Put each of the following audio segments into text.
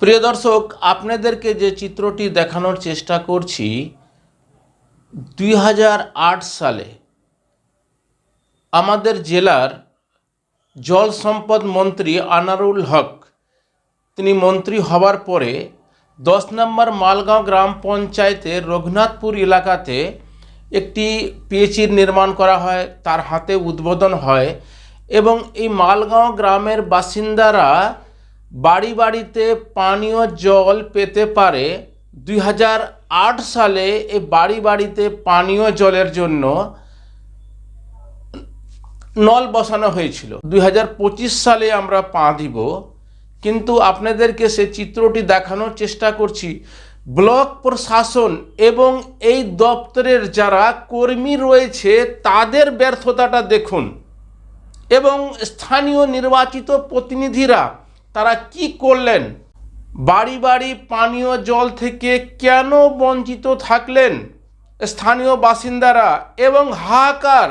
প্রিয় দর্শক, আপনাদেরকে যে চিত্রটি দেখানোর চেষ্টা করছি, দুই হাজার আট সালে আমাদের জেলার জল সম্পদ মন্ত্রী আনারুল হক, তিনি মন্ত্রী হওয়ার পরে দশ নম্বর মালগাঁও গ্রাম পঞ্চায়েতের রঘুনাথপুর এলাকাতে একটি পিএচির নির্মাণ করা হয়, তার হাতে উদ্বোধন হয় এবং এই মালগাঁও গ্রামের বাসিন্দারা বাড়ি বাড়িতে পানীয় জল পেতে পারে। দুই হাজার আট সালে এ বাড়ি বাড়িতে পানীয় জলের জন্য নল বসানো হয়েছিল। দুই হাজার পঁচিশ সালে আমরা পা দিব। কিন্তু আপনাদেরকে সে চিত্রটি দেখানোর চেষ্টা করছি। ব্লক প্রশাসন এবং এই দপ্তরের যারা কর্মী রয়েছে, তাদের ব্যর্থতাটা দেখুন। এবং স্থানীয় নির্বাচিত প্রতিনিধিরা তারা কি করলেন? বাড়ি বাড়ি পানীয় জল থেকে কেন বঞ্চিত থাকলেন? স্থানীয় বাসিন্দারা এবং হাহাকার।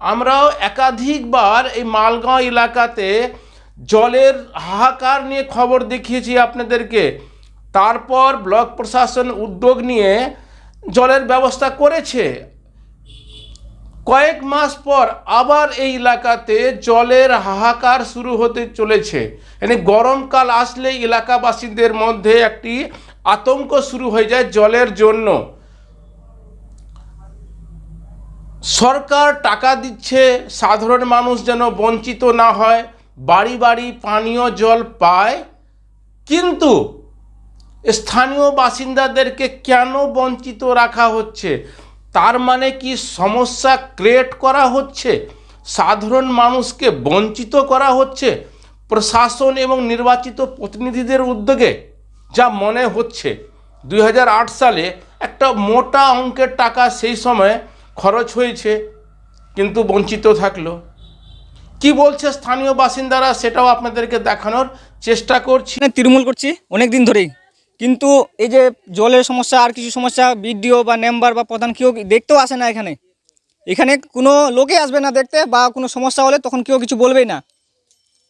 আমরাও একাধিকবার এই মালগাঁও এলাকাতে জলের হাহাকার নিয়ে খবর দেখিয়েছি আপনাদেরকে। তারপর ব্লক প্রশাসন উদ্যোগ নিয়ে জলের ব্যবস্থা করেছে। কয়েক মাস পর আবার এই এলাকাতে জলের হাহাকার শুরু হতে চলেছে। মানে গরমকাল আসলে এলাকাবাসীদের মধ্যে একটি আতঙ্ক শুরু হয়ে যায় জলের জন্য। সরকার টাকা দিচ্ছে, সাধারণ মানুষ যেন বঞ্চিত না হয়, বাড়ি বাড়ি পানীয় জল পায়। কিন্তু স্থানীয় বাসিন্দাদেরকে কেন বঞ্চিত রাখা হচ্ছে? তার মানে কি সমস্যা ক্রিয়েট করা হচ্ছে? সাধারণ মানুষকে বঞ্চিত করা হচ্ছে? প্রশাসন এবং নির্বাচিত প্রতিনিধিদের উদ্যোগে যা মনে হচ্ছে। দুই হাজার আট সালে একটা মোটা অঙ্কের টাকা সেই সময় খরচ হয়েছে, কিন্তু বঞ্চিত থাকল। কি বলছে স্থানীয় বাসিন্দারা সেটাও আপনাদেরকে দেখানোর চেষ্টা করছি। এখানে তৃণমূল করছি অনেক দিন ধরেই। কিন্তু এই যে জলের সমস্যা আর কিছু সমস্যা বিডিও বা মেম্বার বা প্রধান কেউ দেখতেও আসে না এখানে। এখানে কোনো লোকে আসবে না দেখতে বা কোনো সমস্যা হলে তখন কেউ কিছু বলবেই না।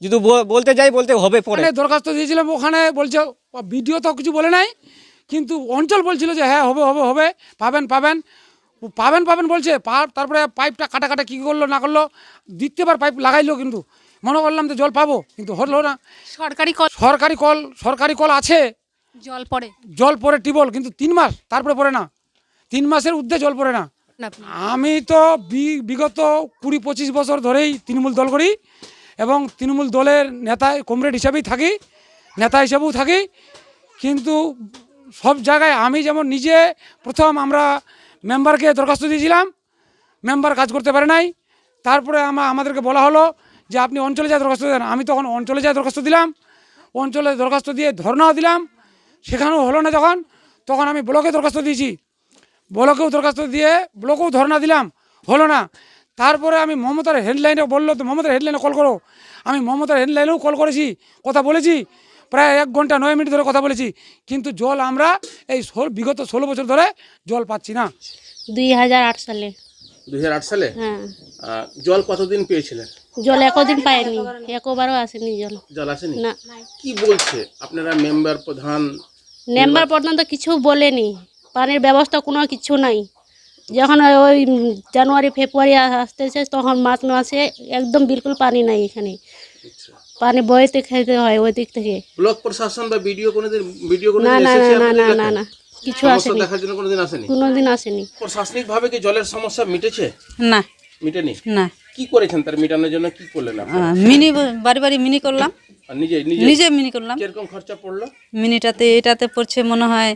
যদি ব- বলতে যাই বলতে হবে পরে। দরখাস্ত দিয়েছিলাম ওখানে বলছে ভিডিও তো কিছু বলে নাই কিন্তু অঞ্চল বলছিল যে হ্যাঁ হবে হবে হবে পাবেন পাবেন। পাবেন পাবেন বলছে পা- তারপরে পাইপটা কাটা কাটা কী করল না করল দ্বিতীয়বার পাইপ লাগাইলো কিন্তু। মনে করলাম যে জল পাবো কিন্তু হলো না। সরকারি কল সরকারি কল সরকারি কল আছে জল পড়ে। জল পড়ে টিবল কিন্তু তিন মাস তারপরে পড়ে না। তিন মাসের ঊর্ধ্বে জল পড়ে না। আমি তো বিগত কুড়ি পঁচিশ বছর ধরেই তৃণমূল দল করি এবং তৃণমূল দলের নেতা কমরেড হিসাবেই থাকি নেতা হিসাবেও থাকি। কিন্তু সব জায়গায় আমি যেমন নিজে প্রথম আমরা মেম্বারকে দরখাস্ত দিয়েছিলাম মেম্বার কাজ করতে পারে নাই। তারপরে আমা আমাদেরকে বলা হলো যে আপনি অঞ্চলে যা দরখাস্ত দেন। আমি তখন অঞ্চলে যা দরখাস্ত দিলাম অঞ্চলে দরখাস্ত দিয়ে ধর্নাও দিলাম। সেখানেও হলো না যখন তখন আমি ব্লকে দরখাস্ত দিয়েছি। ব্লকেও দরখাস্ত দিয়ে ব্লকেও ধর্ণা দিলাম হলো না। তারপরে আমি মমতার হেডলাইনে বলল তো মমতার হেডলাইনে কল করো। আমি মমতার হেডলাইনেও কল করেছি কথা বলেছি প্রায় এক ঘণ্টা নয় মিনিট ধরে কথা বলেছি। কিন্তু জল আমরা এই ষোল বিগত ষোলো বছর ধরে জল পাচ্ছি না। দুই হাজার আট সালে। দুই সালে? হ্যাঁ। জল কতদিন পেয়েছিলেন? জল একদিন পাইনি একবারও আসেনি জল। জল আসেনি? না। কি বলছে? আপনারা মেম্বার প্রধান মেম্বার পর্যন্ত কিছু বলেনি। পানির ব্যবস্থা কোনো কিছু নাই। যখন ওই- জানুয়ারি ফেব্রুয়ারি আসতেছে তখন মার্চ মাসে একদম বিলকুল পানি নাই এখানে। পানি বইতে খেতে হয় ওই দিক থেকে। ব্লক প্রশাসন বা ভিডিও কোনোদিন ভিডিও কোনোদিন না না এসেছে না না না না না কিছু আসেনি। দেখার জন্য কোনোদিন আসেনি? কোনোদিন আসেনি। প্রশাসনিক ভাবে কি জলের সমস্যা মিটেছে? না। মিটেনি? না। কি করেছেন তার মিটানোর জন্য? কি করলেন আপনি মিনি বাড়ি বাড়ি মিনি করলাম। আর নিজে নিজে? নিজে মিনি করলাম। কীরকম খরচা পড়ল? মিনিটাতে এটাতে পড়ছে মনে হয়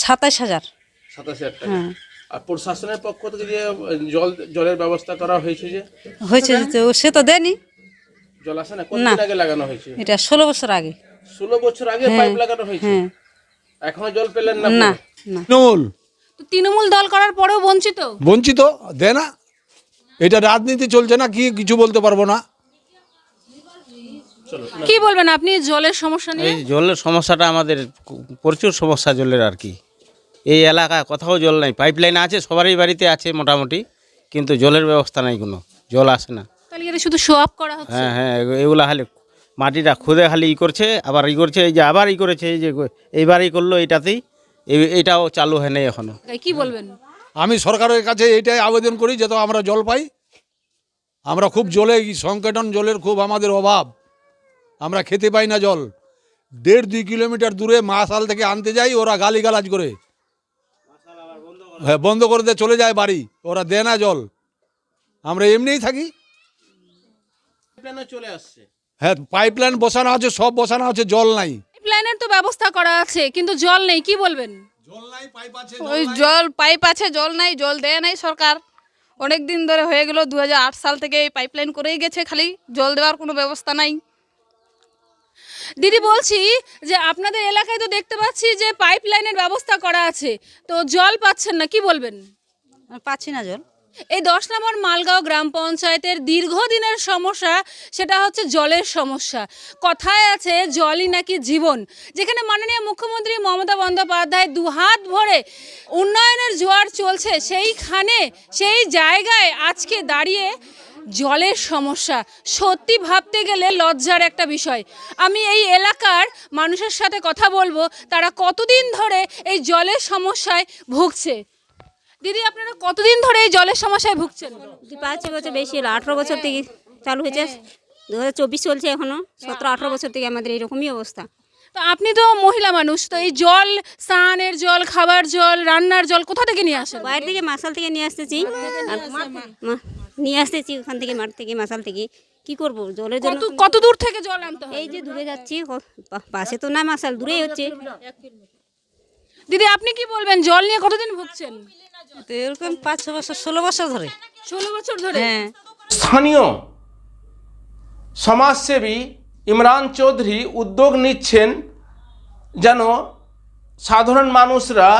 সাতাশ হাজার। সাতাশ হাজার টাকা। হ্যাঁ। আর প্রশাসনের পক্ষ থেকে যে জল জলের ব্যবস্থা করা হয়েছে যে? হয়েছে যে তো সে তো দেয়নি। জল আসে না? কতদিন আগে লাগানো হয়েছে? এটা ষোলো বছর আগে। ষোলো বছর আগে পাইপ লাগানো হয়েছে? হ্যাঁ। এখনও জল পেলেন না না না। তৃণমূল। তো তৃণমূল দল করার পরেও বঞ্চিত? বঞ্চিত? দেয় না? এটা রাজনীতি চলছে না কি কিছু বলতে পারব না। কি বলবেন আপনি জলের সমস্যা নিয়ে? এই জলের সমস্যাটা আমাদের প্রচুর সমস্যা জলের আর কি। এই এলাকায় কোথাও জল নাই পাইপ লাইন আছে সবারই বাড়িতে আছে মোটামুটি কিন্তু জলের ব্যবস্থা নাই কোনো জল আসে না। তাহলে এটা শুধু শো আপ করা হচ্ছে? হ্যাঁ হ্যাঁ এগু- এগুলা হলে মাটিটা খুদে খালি ই করছে আবার ই করছে এই যে আবার ই করেছে এই যে এইবারই করল এইটাতেই এই- এইটাও চালু হয় নাই এখনও। কি বলবেন? আমি সরকারের কাছে এইটাই আবেদন করি যাতে আমরা জল পাই। আমরা খুব জলে সংকটন জলের খুব আমাদের অভাব। আমরা খেতে পাই না জল। দেড় দুই কিলোমিটার দূরে মাসাল থেকে আনতে যাই ওরা গালিগালাজ করে। হ্যাঁ বন্ধ করে দিয়ে চলে যায় বাড়ি। ওরা দেয় না জল। আমরা এমনিই থাকি। চলে আসছে। হ্যাঁ পাইপ লাইন বসানো আছে সব বসানো আছে জল নাই। প্ল্যানের তো ব্যবস্থা করা আছে কিন্তু জল নেই কি বলবেন? জল পাইপ আছে ওই জল পাইপ আছে জল নাই জল দেয় নাই সরকার। অনেক দিন ধরে হয়ে গেল দু হাজার আট সাল থেকে এই পাইপলাইন করেই গেছে খালি জল দেওয়ার কোনো ব্যবস্থা নাই। দিদি বলছি যে আপনাদের এলাকায় তো দেখতে পাচ্ছি যে পাইপ লাইনের ব্যবস্থা করা আছে। তো জল পাচ্ছেন না কি বলবেন? পাচ্ছি না জল। এই দশ নম্বর মালগাঁও গ্রাম পঞ্চায়েতের দীর্ঘদিনের সমস্যা সেটা হচ্ছে জলের সমস্যা। কথায় আছে জলই নাকি জীবন। যেখানে মাননীয় মুখ্যমন্ত্রী মমতা বন্দ্যোপাধ্যায় দুহাত ভরে উন্নয়নের জোয়ার চলছে, সেইখানে, সেই জায়গায় আজকে দাঁড়িয়ে জলের সমস্যা। সত্যি ভাবতে গেলে লজ্জার একটা বিষয়। আমি এই এলাকার মানুষের সাথে কথা বলব, তারা কতদিন ধরে এই জলের সমস্যায় ভুগছে? দিদি আপনারা কতদিন ধরে এই জলের সমস্যায় ভুগছেন? পাঁচ বছর বেশি হলো আঠেরো বছর থেকে চালু হয়েছে। দু হাজার চব্বিশ চলছে এখনও সতেরো আঠেরো বছর থেকে আমাদের এরকমই অবস্থা। তো আপনি তো মহিলা মানুষ তো এই জল স্নানের জল খাবার জল রান্নার জল কোথা থেকে নিয়ে আসেন? বাইরে থেকে মাসাল থেকে নিয়ে আসতেছি। আর মা- নিয়ে আসতেছি ওখান থেকে মাঠ থেকে মাসাল থেকে। কি করব? জলের জন্য কত কত দূর থেকে জল আনতে হয়? এই যে দূরে যাচ্ছি ক- পা- পাশে তো না মাসাল দূরেই হচ্ছে। দিদি আপনি কি বলবেন জল নিয়ে কতদিন ভুগছেন? তো এরকম পাঁচ ছ বছর ষোলো বছর ধরে। ষোলো বছর ধরে? হ্যাঁ। স্থানীয় সমাজসেবী ইমরান চৌধুরী উদ্যোগ নিচ্ছেন যেন সাধারণ মানুষরা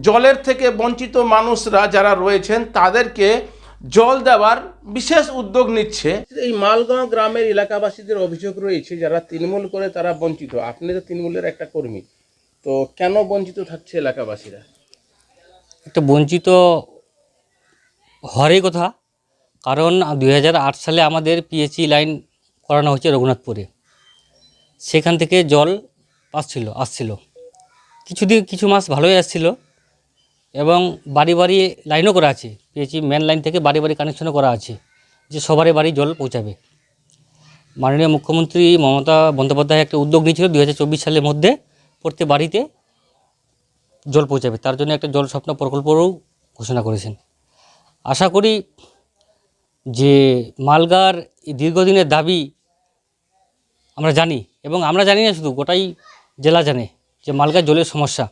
জলের থেকে বঞ্চিত মানুষরা যারা রয়েছেন তাদেরকে জল দেওয়ার বিশেষ উদ্যোগ নিচ্ছে। এই মালগাঁও গ্রামের এলাকাবাসীদের অভিযোগ রয়েছে যারা তৃণমূল করে তারা বঞ্চিত। আপনি তো তৃণমূলের একটা কর্মী। তো কেন বঞ্চিত থাকছে এলাকাবাসীরা? একটা বঞ্চিত হওয়ারই কথা, কারণ দু হাজার আট সালে আমাদের পিএইচই লাইন করানো হয়েছে রঘুনাথপুরে। সেখান থেকে জল আসছিল আসছিল। কিছুদিন, কিছু মাস ভালোই আসছিল এবং বাড়ি বাড়ি লাইনও করা আছে। পিএইচই মেন লাইন থেকে বাড়ি বাড়ি কানেকশনও করা আছে, যে সবারই বাড়ি জল পৌঁছাবে। মাননীয় মুখ্যমন্ত্রী মমতা বন্দ্যোপাধ্যায় একটা উদ্যোগ নিয়েছিল দুই হাজার চব্বিশ সালের মধ্যে প্রত্যেক বাড়িতে। জল পৌঁছাবে। তার জন্য একটা জল স্বপ্ন প্রকল্পরও ঘোষণা করেছেন। আশা করি যে মালগার দীর্ঘদিনের দাবি আমরা জানি এবং আমরা জানি না শুধু, গোটাই জেলা জানে যে মালগার জলের সমস্যা।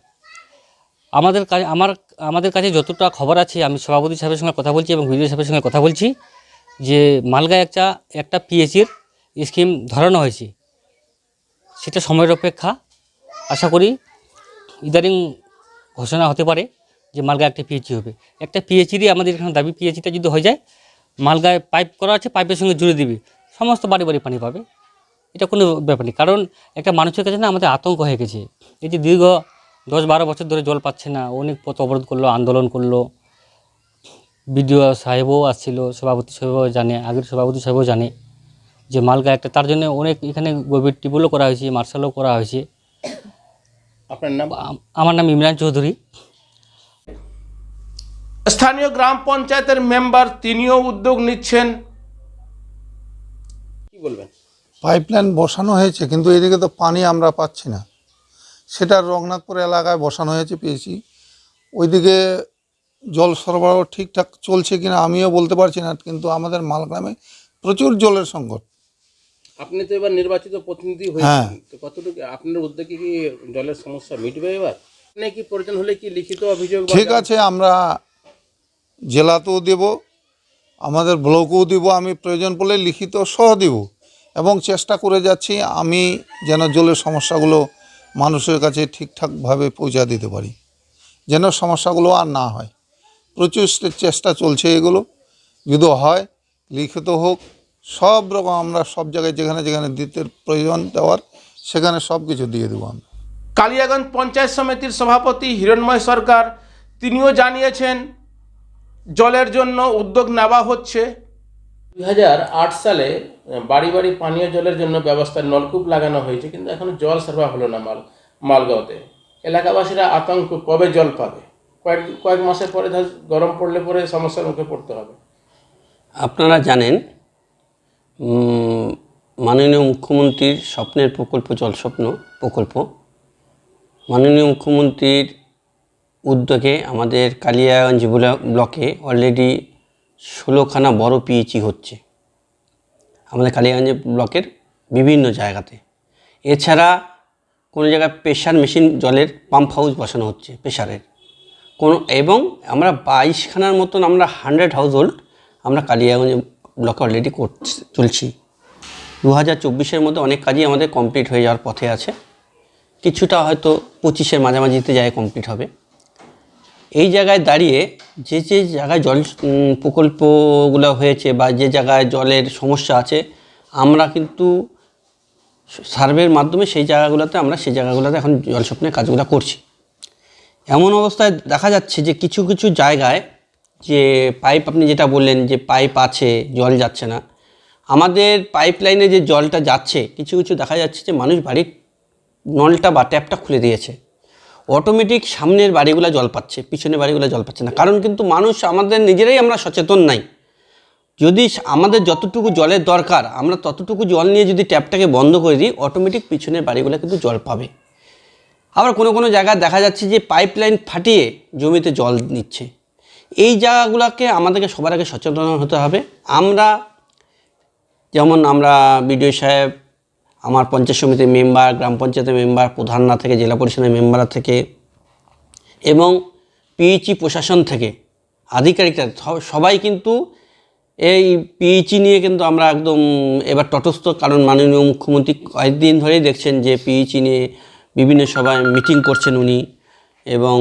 আমাদের কাছে আমার, আমাদের কাছে যতটা খবর আছে, আমি সভাপতি সাহেবের সঙ্গে কথা বলছি এবং বিডিও সাহেবের সঙ্গে কথা বলছি যে মালগায় একটা একটা পিএইচির স্কিম ধরানো হয়েছে। সেটা সময়ের অপেক্ষা। আশা করি ইদানিং ঘোষণা হতে পারে যে মালগায় একটা পিএইচি হবে। একটা পিএইচিরই আমাদের এখানে দাবি পিএইচিটা যদি হয়ে যায়, মালগায় পাইপ করা আছে, পাইপের সঙ্গে জুড়ে দিবি। সমস্ত বাড়ি বাড়ি পানি পাবে। এটা কোনো ব্যাপার নেই। কারণ একটা মানুষের কাছে না আমাদের আতঙ্ক হয়ে গেছে। এই যে দীর্ঘ দশ বারো বছর ধরে জল পাচ্ছে না, অনেক পথ অবরোধ করল, আন্দোলন করল। বিডিও সাহেবও আসছিল, সভাপতি সাহেবও জানে, আগের সভাপতি সাহেবও জানে যে মালগা একটা, তার জন্য অনেক এখানে গভীর টিউবওয়েলও করা হয়েছে, মার্শালও করা হয়েছে। আপনার নাম? আমার নাম ইমরান চৌধুরী। স্থানীয় গ্রাম পঞ্চায়েতের মেম্বার তিনিও উদ্যোগ নিচ্ছেন। কি বলবেন? পাইপলাইন বসানো হয়েছে কিন্তু এদিকে তো পানি আমরা পাচ্ছি না। সেটা রঘুনাথপুর এলাকায় বসানো হয়েছে পেয়েছি ওইদিকে জল সরবরাহ ঠিকঠাক চলছে কিনা আমিও বলতে পারছি না কিন্তু আমাদের মালগ্রামে প্রচুর জলের সংকট। আপনি তো এবার নির্বাচিত প্রতিনিধি হ্যাঁ। তো কতটুকু আপনার উদ্যোগে কি জলের সমস্যা মিটবে এবার? আপনি কি প্রয়োজন হলে কি লিখিত অভিযোগ ঠিক আছে আমরা জেলাতেও দেব আমাদের ব্লকেও দিব আমি প্রয়োজন পড়লে লিখিত সহ দিব। এবং চেষ্টা করে যাচ্ছি আমি যেন জলের সমস্যাগুলো মানুষের কাছে ঠিকঠাকভাবে পৌঁছা দিতে পারি যেন সমস্যাগুলো আর না হয়। প্রচুর চেষ্টা চলছে এগুলো যদি হয় লিখিত হোক সব রকম আমরা সব জায়গায় যেখানে যেখানে দিতে প্রয়োজন দেওয়ার সেখানে সব কিছু দিয়ে দেবো আমরা। কালিয়াগঞ্জ পঞ্চায়েত সমিতির সভাপতি হিরণময় সরকার তিনিও জানিয়েছেন জলের জন্য উদ্যোগ নেওয়া হচ্ছে। দুই হাজার আট সালে বাড়ি বাড়ি পানীয় জলের জন্য ব্যবস্থার নলকূপ লাগানো হয়েছে কিন্তু এখনও জল সরবরাহ হলো না মাল মালগাঁওতে। এলাকাবাসীরা আতঙ্ক কবে জল পাবে? কয়েক কয়েক মাসের পরে ধর গরম পড়লে পরে সমস্যার মুখে পড়তে হবে। আপনারা জানেন মাননীয় মুখ্যমন্ত্রীর স্বপ্নের প্রকল্প জলস্বপ্ন প্রকল্প। মাননীয় মুখ্যমন্ত্রীর উদ্যোগে আমাদের কালিয়াগঞ্জ ব্লক- অলরেডি ষোলোখানা বড় পিএইচি হচ্ছে। আমাদের কালিয়াগঞ্জ ব্লকের বিভিন্ন জায়গাতে। এছাড়া কোনো জায়গায় প্রেশার মেশিন জলের পাম্প হাউস বসানো হচ্ছে প্রেশারের কোনো, এবং আমরা বাইশখানার মতন আমরা হান্ড্রেড হাউস হোল্ড আমরা কালিয়াগঞ্জ ব্লকে অলরেডি করছি চলছি দু হাজার চব্বিশের মধ্যে অনেক কাজই আমাদের কমপ্লিট হয়ে যাওয়ার পথে আছে। কিছুটা হয়তো পঁচিশের মাঝামাঝিতে যায় কমপ্লিট হবে। এই জায়গায় দাঁড়িয়ে যে যে জায়গায় জল প্রকল্পগুলো হয়েছে বা যে জায়গায় জলের সমস্যা আছে, আমরা কিন্তু সার্ভের মাধ্যমে সেই জায়গাগুলোতে, আমরা সেই জায়গাগুলোতে এখন জলস্বপ্নের কাজগুলো করছি। এমন অবস্থায় দেখা যাচ্ছে যে কিছু কিছু জায়গায় যে পাইপ আপনি যেটা বললেন যে পাইপ আছে, জল যাচ্ছে না। আমাদের পাইপ লাইনে যে জলটা যাচ্ছে, কিছু কিছু দেখা যাচ্ছে যে মানুষ বাড়ির নলটা বা ট্যাপটা খুলে দিয়েছে। অটোমেটিক সামনের বাড়িগুলো জল পাচ্ছে, পিছনের বাড়িগুলো জল পাচ্ছে না। কারণ কিন্তু মানুষ আমাদের নিজেরাই আমরা সচেতন নাই। যদি আমাদের যতটুকু জলের দরকার, আমরা ততটুকু জল নিয়ে যদি ট্যাপটাকে বন্ধ করে দিই, অটোমেটিক পিছনের বাড়িগুলো কিন্তু জল পাবে। আবার কোনো কোনো জায়গায় দেখা যাচ্ছে যে পাইপ লাইন ফাটিয়ে জমিতে জল নিচ্ছে। এই জায়গাগুলোকে আমাদেরকে সবার আগে সচেতন হতে হবে। আমরা, যেমন আমরা বিডিও সাহেব, আমার পঞ্চায়েত সমিতির মেম্বার, গ্রাম পঞ্চায়েতের মেম্বার প্রধানরা থেকে, জেলা পরিষদের মেম্বার থেকে, এবং পিএইচি প্রশাসন থেকে, আধিকারিকরা সবাই কিন্তু এই পিএইচি নিয়ে কিন্তু আমরা একদম এবার তটস্থ। কারণ মাননীয় মুখ্যমন্ত্রী কয়েকদিন ধরেই দেখছেন যে পিএইচি নিয়ে বিভিন্ন সভায় মিটিং করছেন উনি, এবং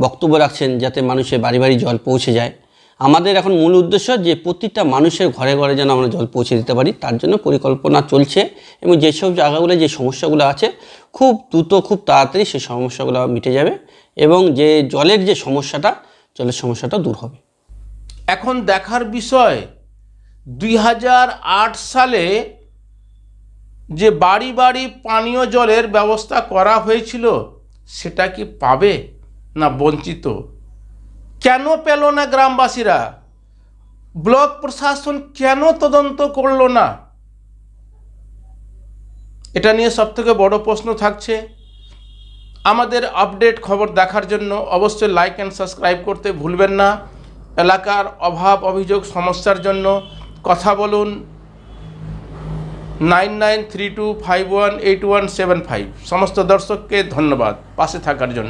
বক্তব্য রাখছেন যাতে মানুষের বাড়ি বাড়ি জল পৌঁছে যায়। আমাদের এখন মূল উদ্দেশ্য যে প্রতিটা মানুষের ঘরে ঘরে যেন আমরা জল পৌঁছে দিতে পারি, তার জন্য পরিকল্পনা চলছে এবং যেসব জায়গাগুলো, যে সমস্যাগুলো আছে, খুব দ্রুত, খুব তাড়াতাড়ি সেই সমস্যাগুলো মিটে যাবে এবং যে জলের যে সমস্যাটা, জলের সমস্যাটা দূর হবে। এখন দেখার বিষয়, দুই হাজার আট সালে যে বাড়ি বাড়ি পানীয় জলের ব্যবস্থা করা হয়েছিল, সেটা কি পাবে? না, বঞ্চিত। কেন পেল না গ্রামবাসীরা? ব্লক প্রশাসন কেন তদন্ত করল না? এটা নিয়ে সবথেকে বড় প্রশ্ন থাকছে। আমাদের আপডেট খবর দেখার জন্য অবশ্যই লাইক অ্যান্ড সাবস্ক্রাইব করতে ভুলবেন না। এলাকার অভাব, অভিযোগ, সমস্যার জন্য কথা বলুন nine nine three two five one eight one seven five. সমস্ত দর্শককে ধন্যবাদ। পাশে থাকার জন্য।